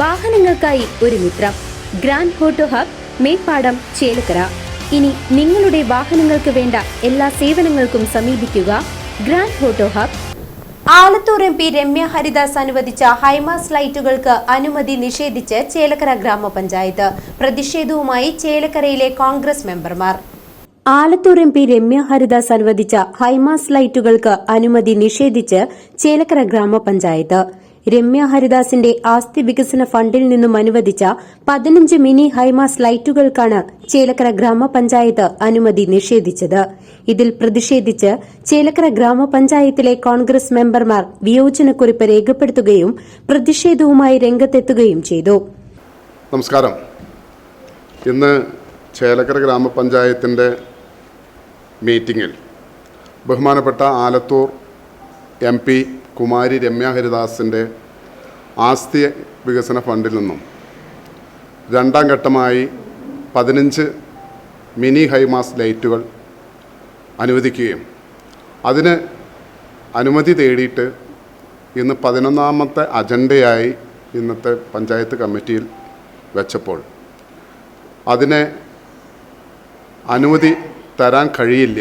വാഹനങ്ങൾക്കായി ഒരു മിത്രം. Grand photo hub Meppadam Chelakkara. ഇനി നിങ്ങളുടെ വാഹനങ്ങൾക്ക് വേണ്ട എല്ലാ സേവനങ്ങൾക്കും സമീപിക്കുക grand photo hub. Alathur M P Ramya Haridas അനുവദിച്ച ഹൈമാസ് ലൈറ്റുകൾക്ക് അനുമതി നിഷേധിച്ച് ചേലക്കര ഗ്രാമപഞ്ചായത്ത്. പ്രതിഷേധവുമായി ചേലക്കരയിലെ കോൺഗ്രസ് മെമ്പർമാർ. ആലത്തൂർ എം പി രമ്യ ഹരിദാസ് അനുവദിച്ച ഹൈമാസ് ലൈറ്റുകൾക്ക് അനുമതി നിഷേധിച്ച് ചേലക്കര ഗ്രാമപഞ്ചായത്ത്. രമ്യ ഹരിദാസിന്റെ ആസ്തി വികസന ഫണ്ടിൽ നിന്നും അനുവദിച്ച പതിനഞ്ച് മിനി ഹൈമാസ് ലൈറ്റുകൾക്കാണ് ചേലക്കര ഗ്രാമപഞ്ചായത്ത് അനുമതി നിഷേധിച്ചത്. ഇതിൽ പ്രതിഷേധിച്ച് ചേലക്കര ഗ്രാമപഞ്ചായത്തിലെ കോൺഗ്രസ് മെമ്പർമാർ വിയോജനക്കുറിപ്പ് രേഖപ്പെടുത്തുകയും പ്രതിഷേധവുമായി രംഗത്തെത്തുകയും ചെയ്തു. നമസ്കാരം. ഇന്ന് ചേലക്കര ഗ്രാമപഞ്ചായത്തിന്റെ മീറ്റിംഗിൽ ബഹുമാനപ്പെട്ട ആലത്തൂർ എം പി കുമാരി രമ്യ ഹരിദാസിന്റെ ആസ്തി വികസന ഫണ്ടിൽ നിന്നും രണ്ടാം ഘട്ടമായി പതിനഞ്ച് മിനി ഹൈമാസ് ലൈറ്റുകൾ അനുവദിക്കുകയും അതിന് അനുമതി തേടിയിട്ട് ഇന്ന് പതിനൊന്നാമത്തെ അജണ്ടയായി ഇന്നത്തെ പഞ്ചായത്ത് കമ്മിറ്റിയിൽ വെച്ചപ്പോൾ അതിനെ അനുമതി തരാൻ കഴിയില്ല.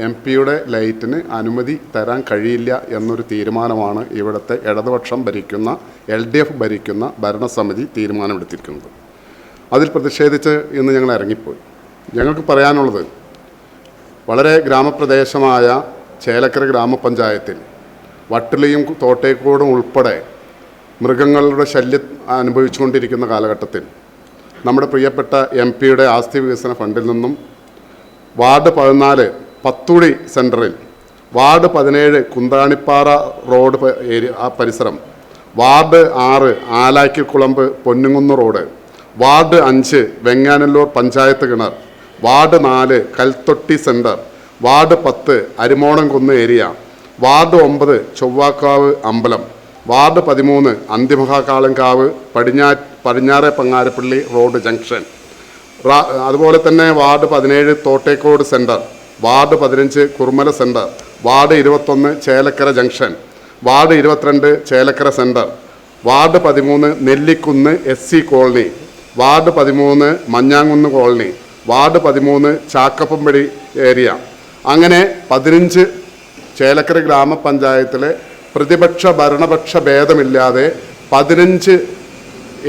എം പിയുടെ ലൈറ്റിന് അനുമതി തരാൻ കഴിയില്ല എന്നൊരു തീരുമാനമാണ് ഇവിടുത്തെ ഇടതുപക്ഷം ഭരിക്കുന്ന എൽ ഡി എഫ് ഭരിക്കുന്ന ഭരണസമിതി തീരുമാനമെടുത്തിരിക്കുന്നത്. അതിൽ പ്രതിഷേധിച്ച് ഇന്ന് ഞങ്ങൾ ഇറങ്ങിപ്പോയി. ഞങ്ങൾക്ക് പറയാനുള്ളത് വളരെ ഗ്രാമപ്രദേശമായ ചേലക്കര ഗ്രാമപഞ്ചായത്തിൽ വട്ടിളിയും തോട്ടേക്കോടും ഉൾപ്പെടെ മൃഗങ്ങളുടെ ശല്യം അനുഭവിച്ചുകൊണ്ടിരിക്കുന്ന കാലഘട്ടത്തിൽ നമ്മുടെ പ്രിയപ്പെട്ട എം പിയുടെ ആസ്തി വികസന ഫണ്ടിൽ നിന്നും വാർഡ് പതിനാല് പത്തുടി സെന്ററിൽ വാർഡ് പതിനേഴ് കുന്താണിപ്പാറ റോഡ് ഏരിയ ആ പരിസരം. വാർഡ് ആറ് ആലാക്കിക്കുളമ്പ് പൊന്നുങ്ങുന്ന് റോഡ്. വാർഡ് അഞ്ച് വെങ്ങാനല്ലൂർ പഞ്ചായത്ത് കിണർ. വാർഡ് നാല് കൽത്തൊട്ടി സെന്റർ വാർഡ് പത്ത് അരിമോണംകുന്ന് ഏരിയ. വാർഡ് ഒമ്പത് ചൊവ്വാക്കാവ് അമ്പലം. വാർഡ് പതിമൂന്ന് അന്തിമഹാകാളങ്കാവ് പടിഞ്ഞാ പടിഞ്ഞാറെ പങ്ങാരപ്പള്ളി റോഡ് ജംഗ്ഷൻ. അതുപോലെ തന്നെ വാർഡ് പതിനേഴ് തോട്ടേക്കോട് സെന്റർ വാർഡ് പതിനഞ്ച് കുറുമല സെന്റർ വാർഡ് ഇരുപത്തൊന്ന് ചേലക്കര ജംഗ്ഷൻ വാർഡ് ഇരുപത്തിരണ്ട് ചേലക്കര സെന്റർ വാർഡ് പതിമൂന്ന് Nellikunnu S C colony ward പതിമൂന്ന് മഞ്ഞാങ്കുന്ന് കോളനി വാർഡ് പതിമൂന്ന് ചാക്കപ്പമ്പടി ഏരിയ. അങ്ങനെ പതിനഞ്ച് ചേലക്കര ഗ്രാമപഞ്ചായത്തിലെ പ്രതിപക്ഷ ഭരണപക്ഷ ഭേദമില്ലാതെ പതിനഞ്ച്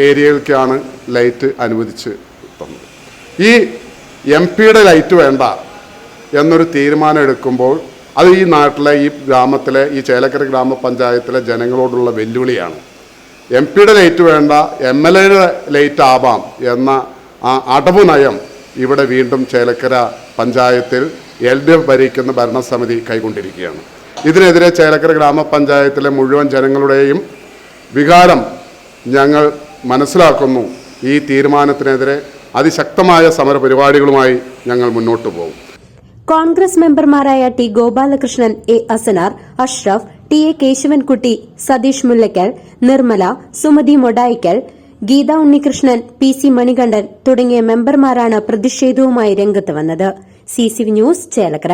ഏരിയകൾക്കാണ് ലൈറ്റ് അനുവദിച്ച് തന്നത്. ഈ എം പിയുടെ ലൈറ്റ് വേണ്ട. എന്നൊരു തീരുമാനം എടുക്കുമ്പോൾ അത് ഈ നാട്ടിലെ ഈ ഗ്രാമത്തിലെ ഈ ചേലക്കര ഗ്രാമപഞ്ചായത്തിലെ ജനങ്ങളോടുള്ള വെല്ലുവിളിയാണ്. എം പിയുടെ ലൈറ്റ് വേണ്ട എം എൽ എയുടെ ലൈറ്റ് ആവാം എന്ന ആ അടവ് നയം ഇവിടെ വീണ്ടും ചേലക്കര പഞ്ചായത്തിൽ എൽ ഡി എഫ് ഭരിക്കുന്ന ഭരണസമിതി കൈകൊണ്ടിരിക്കുകയാണ്. ഇതിനെതിരെ ചേലക്കര ഗ്രാമപഞ്ചായത്തിലെ മുഴുവൻ ജനങ്ങളുടെയും വികാരം ഞങ്ങൾ മനസ്സിലാക്കുന്നു. ഈ തീരുമാനത്തിനെതിരെ അതിശക്തമായ സമരപരിപാടികളുമായി ഞങ്ങൾ മുന്നോട്ട് പോകും. കോൺഗ്രസ് മെമ്പർമാരായ T Gopalakrishnan A Asanar Ashraf T A Keshavankutty Satheesh Mullakkal Nirmala Sumathi Modayikkal Geetha Unnikrishnan P C Manikandan തുടങ്ങിയ മെമ്പർമാരാണ് പ്രതിഷേധവുമായി രംഗത്ത് വന്നത്. C C news Chelakkara.